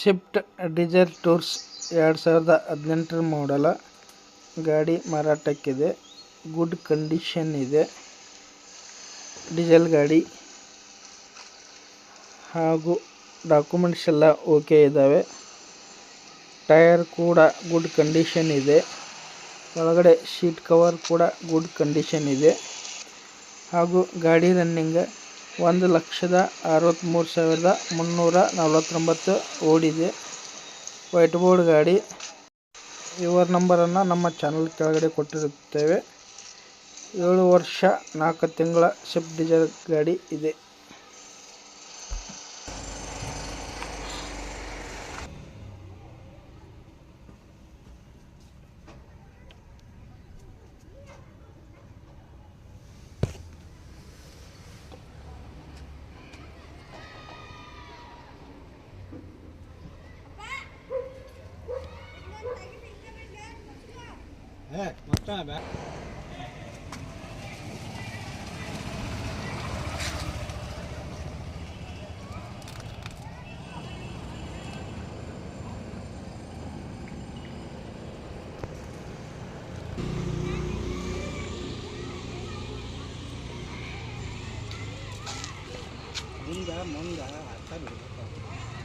Swift Dzire tours ಎರಡು ಸಾವಿರದ ಹದಿನೆಂಟರ ಮಾಡಲ ಗಾಡಿ ಮಾರಾಟಕ್ಕಿದೆ. ಗುಡ್ ಕಂಡೀಷನ್ ಇದೆ. ಡೀಸೆಲ್ ಗಾಡಿ ಹಾಗೂ ಡಾಕ್ಯುಮೆಂಟ್ಸ್ ಎಲ್ಲ ಓಕೆ ಇದ್ದಾವೆ ಟಯರ್ ಕೂಡ ಗುಡ್ ಕಂಡೀಷನ್ ಇದೆ. ಒಳಗಡೆ ಶೀಟ್ ಕವರ್ ಕೂಡ ಗುಡ್ ಕಂಡೀಷನ್ ಇದೆ. ಹಾಗೂ ಗಾಡಿ ರನ್ನಿಂಗ್ ಒಂದು ಲಕ್ಷದ ಅರವತ್ತ್ಮೂರು ಸಾವಿರದ ಮುನ್ನೂರ ನಲವತ್ತೊಂಬತ್ತು ಓಡಿದೆ. ವೈಟ್ ಬೋರ್ಡ್ ಗಾಡಿ ಇವರ ನಂಬರನ್ನು ನಮ್ಮ ಚಾನಲ್ ಕೆಳಗಡೆ ಕೊಟ್ಟಿರುತ್ತೇವೆ. ಏಳು ವರ್ಷ ನಾಲ್ಕು ತಿಂಗಳ ಸ್ವಿಫ್ಟ್ ಡಿಸೈರ್ ಗಾಡಿ ಇದೆ. Heck, not bad, man. 뭔가 뭔가 아까 모르겠다.